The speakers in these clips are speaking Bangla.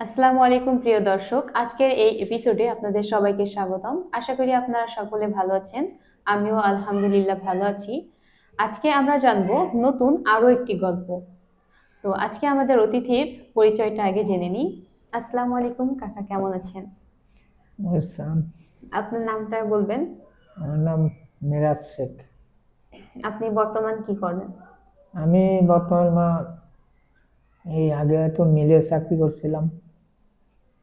আসসালামু আলাইকুম প্রিয় দর্শক। আজকের এই এপিসোডে আপনাদের সবাইকে স্বাগতম। আশা করি আপনারা সকলে ভালো আছেন। আমিও আলহামদুলিল্লাহ ভালো আছি। আজকে আমরা জানব নতুন আরও একটি গল্প। তো আজকে আমাদের অতিথির পরিচয়টা আগে জেনে নিই। আসসালামু আলাইকুম কাকা কেমন আছেন? আপনার নামটা বলবেন? আমার নাম মিরাজ শেখ। আপনি বর্তমান কি করেন? আমি বর্তমান এই আগে তো মিলে চাকরি করছিলাম।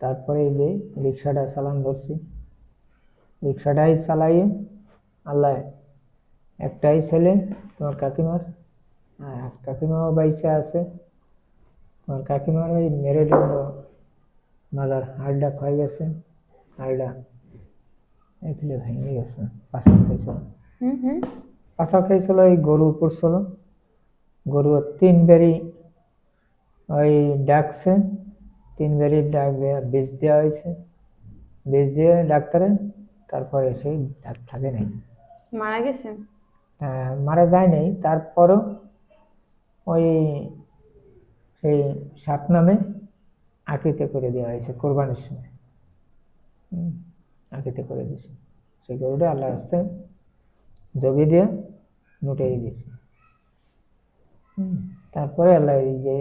তারপরে এই যে রিক্সাটা চালান ধরছি। রিক্সাটাই চালাইয়ে আল্লাহ। একটাই ছেলে তোমার কাকিমার। আর কাকিমাও বাইসে আছে। তোমার কাকিমার ওই মেরুদণ্ড মাদার হাড়টা ক্ষয়ে গেছে। হাড়টা এগুলো ভেঙে গেছে পাশা খাইছিল। পাশা খাইছিল এই গরু পড়ছিল। গরু তিন বেরি ওই ডাকছে। তিন বেরি ডাক দেওয়া বীজ দেওয়া হয়েছে। বীজ দিয়ে ডাক্তারে তারপরে সেই ডাক থাকে নাই। মারা গেছেন আহ, মারা যায় নাই। তারপরও ওই সেই সাত নামে আকিতে করে দেওয়া হয়েছে কোরবানির সময়। হুম, আকিতে করে দিয়েছে। সেই গরুটা আল্লাহ রাস্তায় জবি দিয়ে লুটিয়ে দিয়েছে। তারপরে আল্লাহ এই যে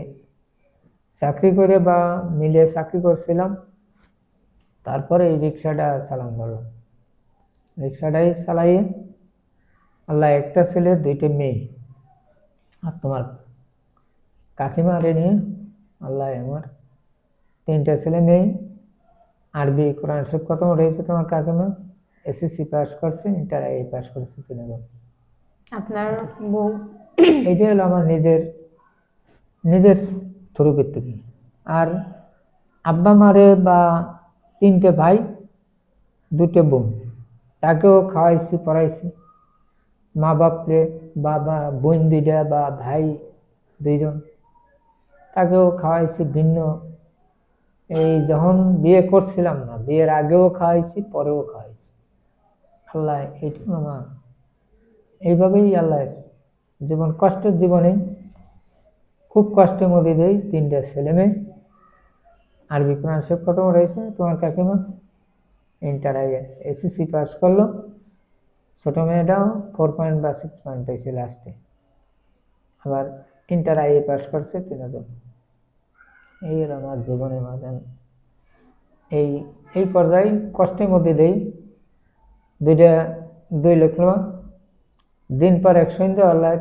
চাকরি করে বা মিলে চাকরি করছিলাম তারপরে এই রিক্সাটা চালান ধরলাম। রিক্সাটাই চালাইয়ে আল্লাহ একটা ছেলে দুইটা মেয়ে আর তোমার কাকিমা রে নিয়ে আল্লাহ আমার তিনটা ছেলে মেয়ে আরবি কোরআন সব কত রয়েছে তোমার কাকিমা। এসএসসি পাস করছে ইন্টার আই পাস করছে তিনজন আপনার বউ? এইটাই হলো আমার নিজের নিজের থ্রুপের থেকে আর আব্বা মারে বা তিনটে ভাই দুটো বোন, তাকেও খাওয়াইছি, পড়াইছি। মা বাপরে বাবা, বোন দুইটা বা ভাই দুইজন, তাকেও খাওয়াইছি ভিন্ন। এই যখন বিয়ে করছিলাম না, বিয়ের আগেও খাওয়াইছি, পরেও খাওয়াইছি। আল্লাহ, এইটুকু আমার। এইভাবেই আল্লাহ জীবন, কষ্টের জীবনে খুব কষ্টের মধ্যে দেই তিনটা ছেলে মেয়ে। আরবি কোরআন শেখ কত রয়েছে তোমার কাকিমা ইন্টার আইয়ে এসএসসি পাস করল। ছোটো মেয়েটাও ফোর পয়েন্ট বা সিক্স পয়েন্ট পেয়েছে লাস্টে আবার ইন্টার আইএ পাস করছে তিনজন। এই হলো আমার জীবনের মাঝে এই এই পর্যায়ে কষ্টের মধ্যে দেই দুইটা, দুই লক্ষ দিন পর এক সন্ধ্যে আল্লাহ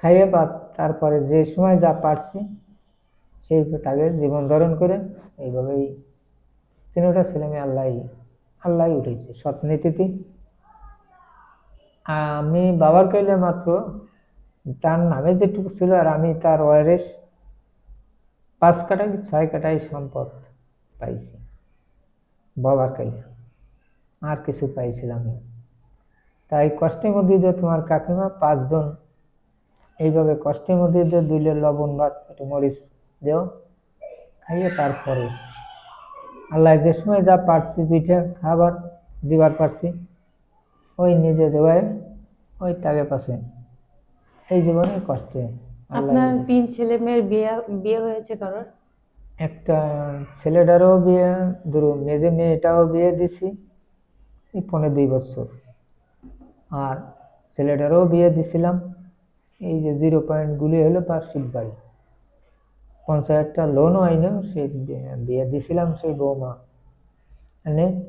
খাইয়ে বা তারপরে যে সময় যা পারছি, সেই তাকে জীবন ধারণ করে এইভাবেই তিনটা ছেলে মেয়ে আল্লাহ আল্লাহ উঠেছে। সৎ নীতিতে। আমি বাবার কইলে মাত্র তার নামে যেটুকু ছিল আর আমি তার ওয়ারেস পাঁচ কাটাই ছয় কাটাই সম্পদ পাইছি বাবার কাইলে। আর কিছু পাইছিলাম তাই কষ্টের মধ্যে দিয়ে তোমার কাকিমা পাঁচজন এইভাবে কষ্টের মধ্যে দিয়ে দুইলে লবণ ভাত একটু মরিচ দেও খাইয়ে তারপরে আল্লাহ যে সময় যা পারছি দুইটা খাবার দিবার পারছি ওই নিজে দেওয়ায় ওই তাকে পাশে। এই জীবনে কষ্টে আপনার তিন ছেলে মেয়ের বিয়ে বিয়ে হয়েছে কারোর? একটা ছেলেটারও বিয়ে ধরো মেজে মেয়েটাও বিয়ে দিছি এই পনেরো দুই বছর। আর ছেলেটারও বিয়ে দিছিলাম এই যে জিরো পয়েন্টগুলি হলো বার্ষিক বাড়ি। পঞ্চাশ একটা লোনও আইনো সেই বিয়ে- দিছিলাম সেই বৌমা। মানে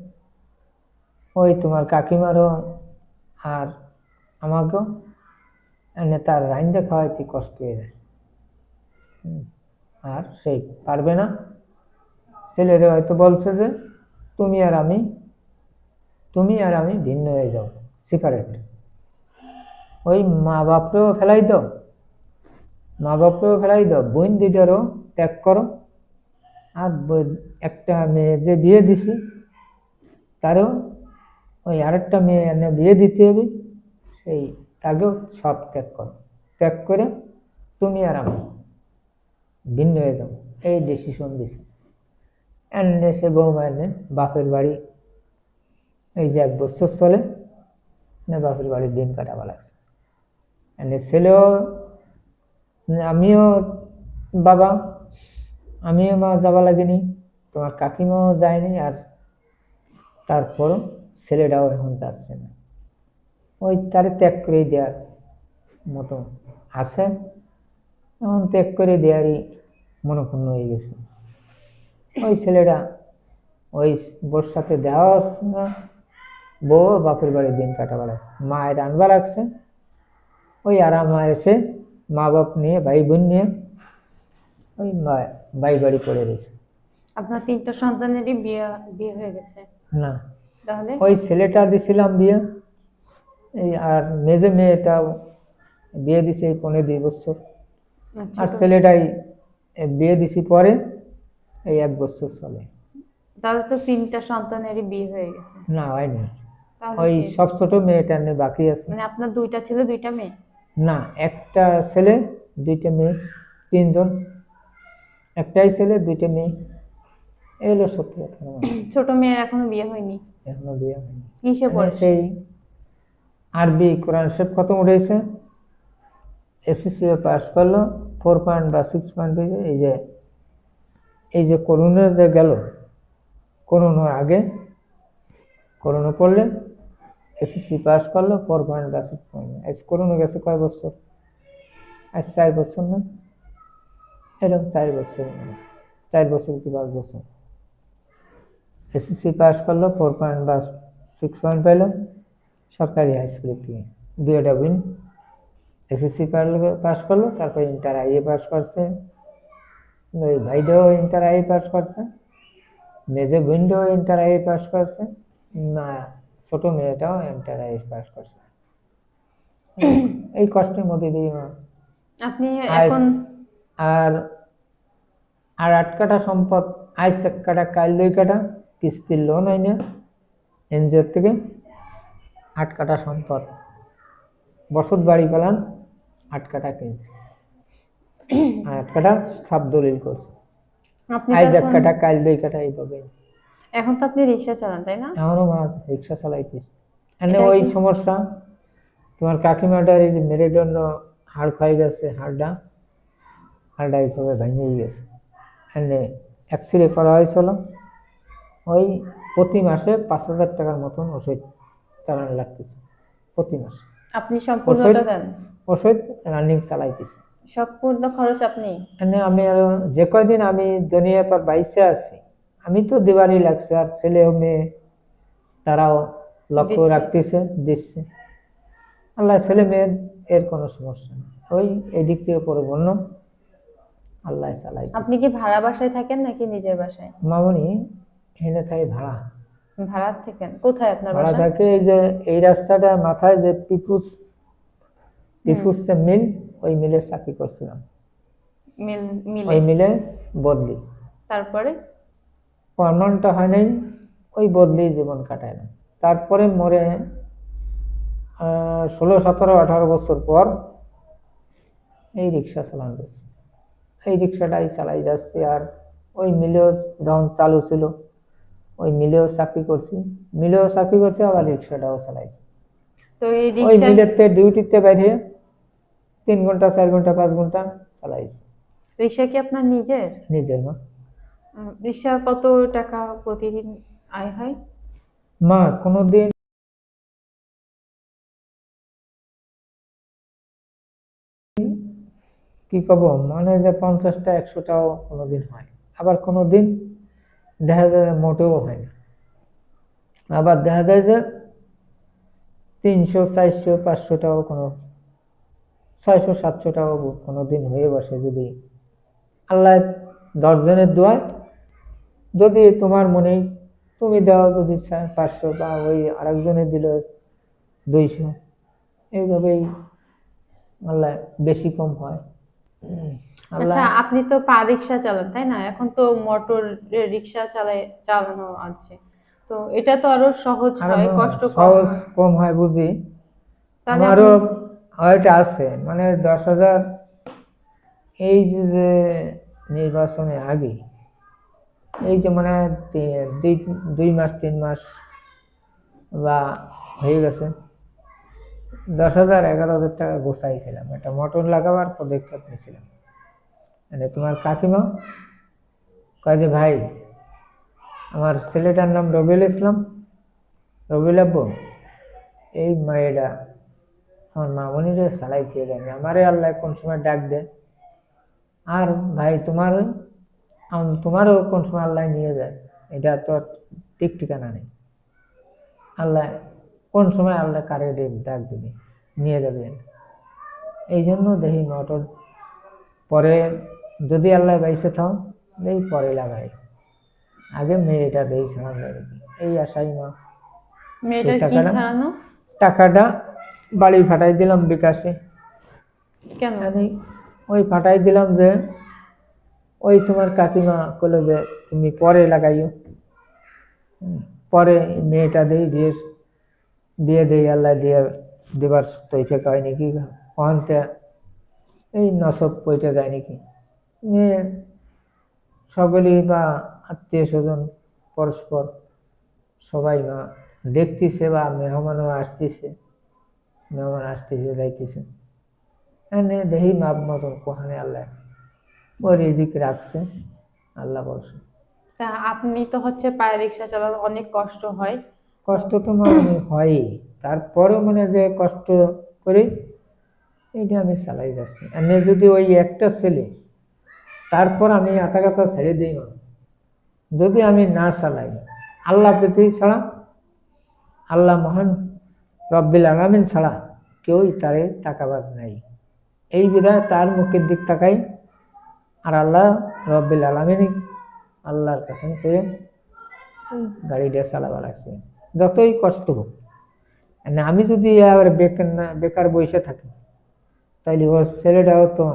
ওই তোমার কাকিমারও আর আমাকেও এনে তার রাইন রাইন্দা খাওয়াইতে কষ্ট হয়ে যায়। আর সেই পারবে না। ছেলেরা হয়তো বলছে যে, তুমি আর আমি, তুমি আর আমি ভিন্ন হয়ে যাও সিপারেট ওই মা বাপরেও ফেলাই দাও। মা বাপরেও ফেলাই দাও। বোন দুইটারও ত্যাগ করো। আর একটা মেয়ে যে বিয়ে দিছি, তারও ওই আরেকটা মেয়ে এনে বিয়ে দিতে হবে, সেই তাকেও সব ত্যাগ করো। ত্যাগ করে তুমি আর আমি ভিন্ন হয়ে যাব। এই ডিসিশন দিছে। এনে সে বৌমা এনে বাপের বাড়ি, এই যে এক বছর চলে না বাপের বাড়ির দিন কাটাবা লাগছে। ছেলেও আমিও বাবা, আমিও মা যাওয়া লাগেনি। তোমার কাকিমাও যায়নি আর তারপর ছেলেটাও এখন যাচ্ছে না। ওই তারে ত্যাগ করে দেওয়ার মতো আছে। এখন ত্যাগ করে দেওয়ারই মনোক্ষুণ্ণ হয়ে গেছে। ওই ছেলেটা ওই বোর সাথে দেওয়া হচ্ছে না। বউ বাপের বাড়ি দিন কাটাবা লাগছে মায়ের আনবা লাগছে ওই আরাম এসে মা বাপ নিয়ে ভাই বোন নিয়ে ওই ভাই বাড়ি পড়ে রয়েছে আপনার তিনটা সন্তানেরই বিয়ে বিয়ে হয়ে গেছে? না। তাহলে? ওই ছেলেটা দিছিলাম বিয়ে এই আর মেজে মেয়েটা বিয়ে দিছে এই পনেরো দুই বছর। আচ্ছা, আর ছেলেটাই বিয়ে দিছি পরে এই এক বছর চলে। তাহলে তো তিনটা সন্তানেরই বিয়ে হয়ে গেছে। না হয়নি। ওই সব ছোট মেয়েটা নিয়ে বাকি আছে। মানে আপনার দুইটা ছেলে দুইটা মেয়ে? না একটা ছেলে দুইটা মেয়ে তিনজন। একটাই ছেলে দুইটা মেয়ে। এই হলো সত্যি কথা। ছোট মেয়ের এখনও বিয়ে হয়নি? এখনও বিয়ে হয়নি। কিসে পড়ছে? সেই আরবি কোরআন শেফ খতম উঠেছে এসএসসি পাস করল ফোর পয়েন্ট বা সিক্স পয়েন্ট পেয়েছে এই যে এই যে করোনা যে গেল করোনার আগে করোনা পড়লে এসএসসি পাস করল ফোর পয়েন্ট বা সিক্স পয়েন্ট আজ করোনা গেছে কয় বছর? আজ চার বছর না? এরকম চার বছর। চার বছর কি পাঁচ বছর? এসএসসি পাস করল ফোর পয়েন্ট বা সিক্স পয়েন্ট পাইলো সরকারি হাই স্কুল থেকে দুইটা উইন এসএসসি পাস করল, তারপর ইন্টার আইএ পাস করছে। ওই ভাইটাও ইন্টার আইএ পাস করছে। মেজে বোনটাও ইন্টার আইএ পাস করছে। না ছোট মেয়েটাও আইএ পাস করছে। এই কষ্টের মধ্যে দিয়ে আপনি এখন আর আর আট কাটা সম্পদ আইস এক কাটা কাল দুই কাটা কিস্তির লোন হয় না এনজিওর থেকে আট কাটা সম্পদ। বসত বাড়ি পেলাম আট কাটা কিনছে। আর আট কাটা সাব দলিল করছে আইস এক কাটা কাল দুই কাটা এইভাবে এখন তো আপনি রিক্সা চালান তাই না? এমনও মাছ রিক্সা চালাইতেছে। এনে ওই সমস্যা তোমার কাকিমাটার এই যে মেরুদণ্ড হাড় খাই গেছে হাড়টা হাড়টা এইভাবে ভেঙেই গেছে। এনে এক্স রে করা হয়েছিল ওই প্রতি মাসে পাঁচ হাজার টাকার মতন ওষুধ চালানো লাগতেছে প্রতি মাসে। আপনি সম্পূর্ণটা ওষুধ- দেন? ওষুধ রানিং চালাইতেছে। সম্পূর্ণ খরচ আপনি? এনে আমি আরও যে কয়দিন আমি দুনিয়া পর বাইসে আছি আমি তো দিবারই লাগছে আর ছেলে মেয়ে তারাও লক্ষ্য রাখতেছে দিচ্ছে। আল্লাহ ছেলে মেয়ের এর কোনো সমস্যা নেই। ওই এদিক থেকে পরিপূর্ণ আল্লাহ চালাই আপনি কি ভাড়া বাসায় থাকেন নাকি নিজের বাসায়? মামনি এনে থাকে ভাড়া। ভাড়া থাকেন? কোথায় আপনার ভাড়া থাকে এই যে এই রাস্তাটা মাথায় যে পিপুস পিপুস যে মিল ওই মিলে চাকরি করছিলাম। মিল মিলে? ওই মিলে বদলি। তারপরে? পারমানেন্টটা হয় নাই ওই বদলি জীবন কাটায় না। তারপরে মরে ষোলো সতেরো আঠারো বছর পর এই রিক্সা চালান করছি এই রিক্সাটাই চালাই যাচ্ছে আর ওই মিলেও যখন চালু ছিল ওই মিলেও চাকরি করছি। মিলেও চাকরি করছি আবার রিক্সাটাও চালাইছি। ওই মিলেতে ডিউটিতে বাইরে তিন ঘণ্টা চার ঘণ্টা পাঁচ ঘণ্টা চালাইছি। রিক্সা কি আপনার নিজের? নিজের মা। রিক্সা কত টাকা প্রতিদিন আয় হয়? মা, কোনোদিন কি কব? মানে যে পঞ্চাশটা, একশোটাও কোনোদিন হয়। আবার কোনোদিন দেখা যায় মোটেও হয় না। আবার দেখা যায় যে তিনশো, চারশো, পাঁচশোটাও কোনো, ছয়শো, সাতশোটাও কোনো দিন হয়ে বসে যদি আল্লাহ দশজনের দোয়ায় যদি তোমার মনে তুমি দাও যদি পাঁচশো বা ওই আরেকজনে দিল দুইশো। এইভাবেই আল্লাহ বেশি কম হয়। আচ্ছা আপনি তো পা রিক্সা চালান তাই না? এখন তো মোটর রিক্সা চালায় চালানো আছে। তো এটা তো আরও সহজ হয় কষ্ট সহজ কম হয় বুঝি? আমারও হয়টা আছে মানে দশ হাজার এই যে নির্বাচনে আগে এই যে মানে দুই মাস, তিন মাস বা হয়ে গেছে। দশ হাজার এগারো হাজার টাকা গোছাইছিলাম। একটা মোটর লাগাবার পদক্ষেপ নিয়েছিলাম মানে তোমার কাকিমা কয় যে, ভাই, আমার ছেলেটার নাম রবিউল ইসলাম। রবিউল আব্বু, এই মেয়েটা আমার মামনিরে সালাই খেয়ে দেয়নি। আমারে আল্লাহ কোন সময় ডাক দেয়? আর ভাই, তোমার তোমারও কোন সময় আল্লাহ নিয়ে যায়? এটা তো ঠিক ঠিকানা নেই। আল্লাহ কোন সময় আল্লাহ কারে ডাক দিবে? নিয়ে যাবেন এই জন্য দেখি মোটর। পরে যদি আল্লাহ বাইসে থাও দেখি পরে লাগাই। আগে মেয়েটা দেই লাগে এই আশাই মা। মেয়েটার টাকাটা? টাকাটা বাড়ি ফাটাই দিলাম বিকাশে। কেন? ওই ফাটাই দিলাম যে ওই তোমার কাকিমা করল যে, তুমি পরে লাগাইও। পরে মেয়েটা দেই দিয়ে বিয়ে দেই, আল্লাহ দিয়ে দেবার তৈফে কয় নাকি? কহনতে এই নসব পইটা যায় নাকি? মেয়ে সকলেই বা আত্মীয় স্বজন পরস্পর সবাই মা দেখতেছে বা মেহমানও আসতেছে, মেহমান আসতেছে, যাইতেছে। এনে দেহি মাপ মতন কোহানে আল্লাহ। ও রিজিক রাখছে আল্লাহ বলছে। তা আপনি তো হচ্ছে পায়ে রিক্সা চালানো অনেক কষ্ট হয়। কষ্ট তো মানে হয়ই তারপরেও মানে যে কষ্ট করি এইটা আমি চালাই যাচ্ছি। এনে যদি ওই একটা ছেলে তারপর আমি আতা কথা ছেড়ে দিই না। যদি আমি না চালাই আল্লাহ প্রতি ছাড়া আল্লাহ মহান রব্বিল আলামিন ছাড়া কেউই তারে টাকাবাদ নাই। এই বিধায় তার মুখের দিক তাকাই আর আল্লাহ রব্বিল আলামিন আল্লাহর কাছে করে গাড়িটা চালাবা লাগছে। যতই কষ্ট হোক। না আমি যদি আবার বেকার না বেকার বসে থাকি তাইলে ও ছেলেটাও তো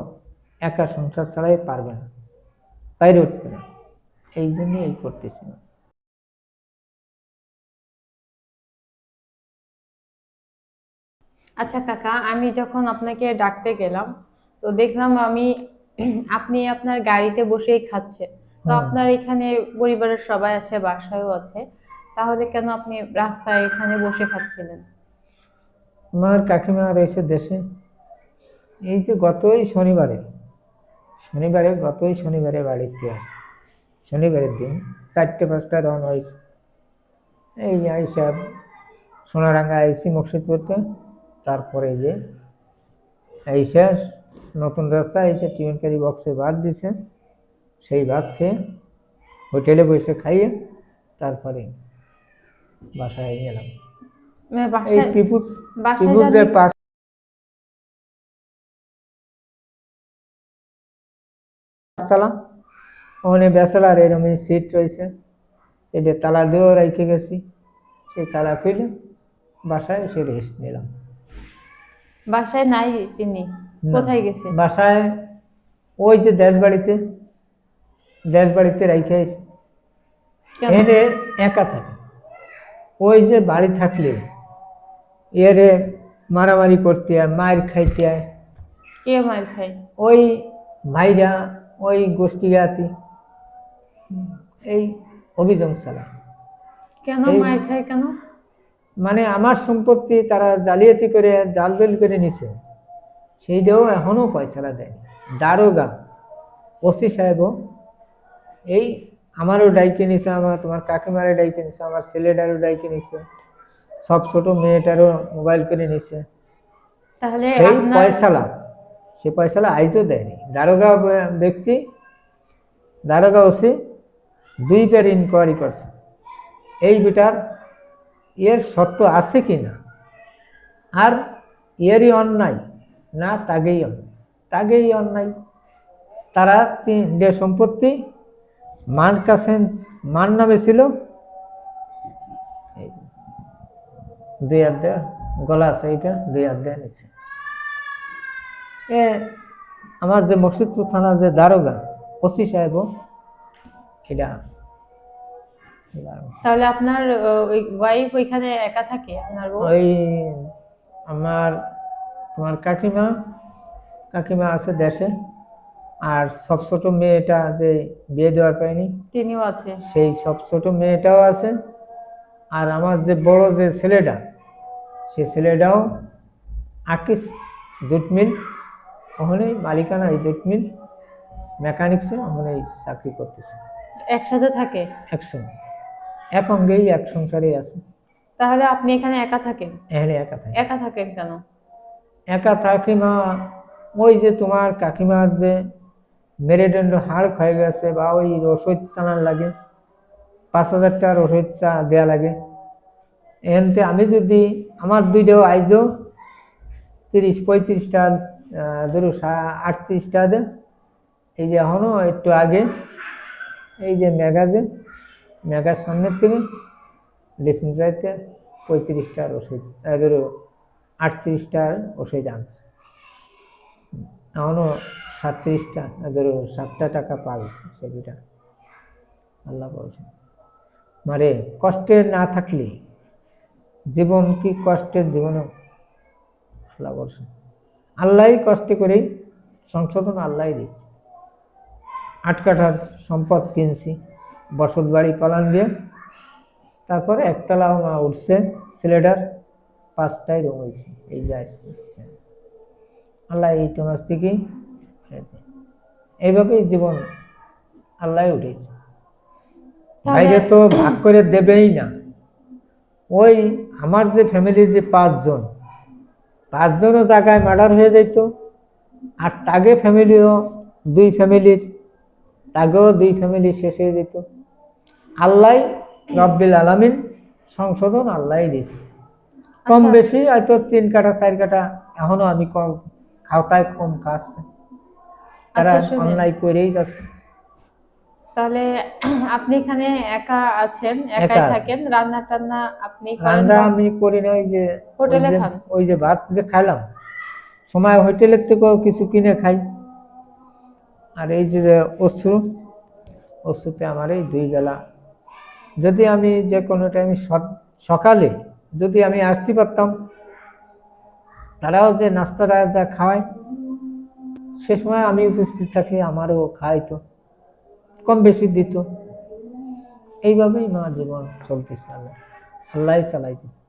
একা সংসার ছাড়াই পারবে না। বাইরে উঠবে না। এই জন্য এই করতেছি। না আচ্ছা কাকা আমি যখন আপনাকে ডাকতে গেলাম তো দেখলাম আমি আপনি আপনার গাড়িতে বসেই খাচ্ছেন। তো আপনার এখানে পরিবারের সবাই আছে বাসায়ও আছে। তাহলে কেন আপনি রাস্তায় এখানে বসে খাচ্ছিলেন? আমার কাকিমা রয়েছে দেশে। এই যে গতই শনিবারে শনিবারে গতই শনিবারে বাড়িতে আসে। শনিবারের দিন চারটে পাঁচটা রওনা হয়েছে। এই আইসা সোনারাঙ্গা আইসি মুর্শিদপুরতে তারপরে এই যে আইসা নতুন রাস্তা এসে টিফিনকারি বক্সে ভাত দিছে সেই ভাত খেয়ে হোটেলে বসে খাইয়ে তারপরে বাসায় গেলাম মানে এই ত্রিপুজ বাসায় পাশ তালা। ওখানে বেসালার এরকম সিট রয়েছে। এটা তালা দিয়েও রেখে গেছি। সেই তালা খুলে বাসায় এসে রেস্ট নিলাম। বাসায় নাই তিনি। কোথায় গেছে? বাসায় ওই যে দেশ বাড়িতে দেশ বাড়িতে আসি এরে একা থাকে। ওই যে বাড়ি থাকলে এরে মারামারি করতে হয় মার খাইতে হয় কে মার খায়? ওই ভাইরা ওই গোষ্ঠী জাতি এই অভিযোগ চালা কেন মার খায় কেন? মানে আমার সম্পত্তি তারা জালিয়াতি করে জালদল করে নিছে। সেইটাও এখনও পয়সাটা দেয় দারোগা ওসি সাহেবও। এই আমারও ডাইকে নিছে আমার তোমার কাকিমারও ডাইকে নিছে আমার ছেলেটারও ডাইকে নিছে সব ছোট মেয়েটারও মোবাইল করে নিছে। তাহলে সেই পয়সালা সে পয়সালা আইজও দেয়নি। দারোগা ব্যক্তি দারোগা ওসি দুই পের ইনকোয়ারি করছে। এই বেটার এর সত্য আছে কি না আর এরই অন্যায়। না তাগেই অন্যায় তাগেই অন্যায় তারা তিনটে সম্পত্তি মান কাছে মান নামে ছিল দুই হাত গলা আছে এইটা দুই হাত দেয়া নিচ্ছে এ আমার যে মকসিদপুর থানার যে দারোগা ওসি সাহেব এটা তাহলে আপনার ওই ওয়াইফ ওইখানে একা থাকে আপনার ওই আমার তোমার কাকিমা কাকিমা আছে দেশে। আর সব ছোট মেয়েটা যে বিয়ে দেওয়ার পায়নি তিনিও আছে। সেই সব ছোট মেয়েটাও আছে। আর আমার যে বড় যে ছেলেটা সে ছেলেটাও আকিস জুট মিল ওখানেই মালিকানা এই জুট মিল মেকানিক্সে ওখানেই চাকরি করতেছে একসাথে থাকে? একসঙ্গে। এক অঙ্গেই এক সংসারেই আছে। তাহলে আপনি এখানে একা থাকেন? এখানে একা থাকে। একা থাকেন কেন? একা কাকিমা ওই যে তোমার কাকিমার যে মেরুদণ্ড হাড় ক্ষয়ে গেছে বা ওই ওষুধ চালান লাগে পাঁচ হাজার টাকার চা দেওয়া লাগে। এনতে আমি যদি আমার দুইটাও আইজও তিরিশ পঁয়ত্রিশ টাকা ধরো আটত্রিশ টাকা দেন। এই যে এখনও একটু আগে এই যে ম্যাগাজে ম্যাগার সামনের থেকে লিসিন চাইতে পঁয়ত্রিশ টাকার ওষুধ আহ, ধরো আটত্রিশ টাকার ওষুধ আনছে। এখনও সাতত্রিশটা ধরো সাতটা টাকা পাবে সেটা আল্লাহ বলছেন। মারে কষ্টে না থাকলে জীবন কি কষ্টের জীবনও আল্লাহ বলছেন। আল্লাহই কষ্ট করেই সংশোধন আল্লাহই দিচ্ছে। আট কাঠার সম্পদ কিনছি বসত বাড়ি পালান দিয়ে। তারপরে একতলা উঠছে ছেলেটার পাঁচটাই রুম হয়েছে এই যা আসছে। আল্লাহ এই তোমার থেকেই এইভাবেই জীবন আল্লাহ উঠেছে। বাইরে তো ভাগ করে দেবেই না। ওই আমার যে ফ্যামিলির যে পাঁচজন পাঁচজনও জায়গায় মার্ডার হয়ে যেত আর তাগে ফ্যামিলিও দুই ফ্যামিলির তাগেও দুই ফ্যামিলি শেষ হয়ে যেত। আল্লাহ রব্বিল আলামিন সংশোধন আল্লাহ দিয়েছে। কম আচ্ছা। বেশি হয়তো তিন কাটা চার কাটা এখনও আমি কম খাওয়ায় কম খাচ্ছে তারা আচ্ছা, শুনেন। অন্যায় করেই যাচ্ছে তাহলে আপনি এখানে একা আছেন একাই থাকেন রান্না টান্না আপনি রান্না আমি করি না ওই যে হোটেলে খান? ওই যে ভাত যে খাইলাম সময় হোটেলের থেকেও কিছু কিনে খাই আর এই যে অশ্রু অশ্রুতে আমার এই দুই বেলা যদি আমি যে কোনো টাইমে সকালে যদি আমি আসতে পারতাম, তারাও যে নাস্তাটা যা খাওয়ায় সে সময় আমি উপস্থিত থাকি, আমারও খাইতো কম বেশি দিত। এইভাবেই মা জীবন চলতেছে, আল্লাহ আল্লাহ চালাইতেছে।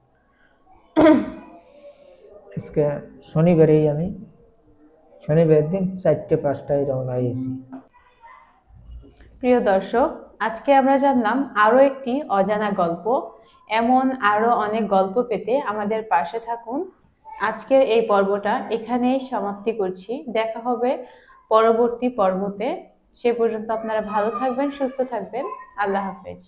আজকে শনিবারেই আমি, শনিবারের দিন চারটে, পাঁচটায় রওনা হয়েছি। প্রিয় দর্শক আজকে আমরা জানলাম আরও একটি অজানা গল্প, এমন আরও অনেক গল্প পেতে আমাদের পাশে থাকুন। আজকের এই পর্বটা এখানেই সমাপ্তি করছি। দেখা হবে পরবর্তী পর্বতে। সে পর্যন্ত আপনারা ভালো থাকবেন, সুস্থ থাকবেন। আল্লাহ হাফেজ।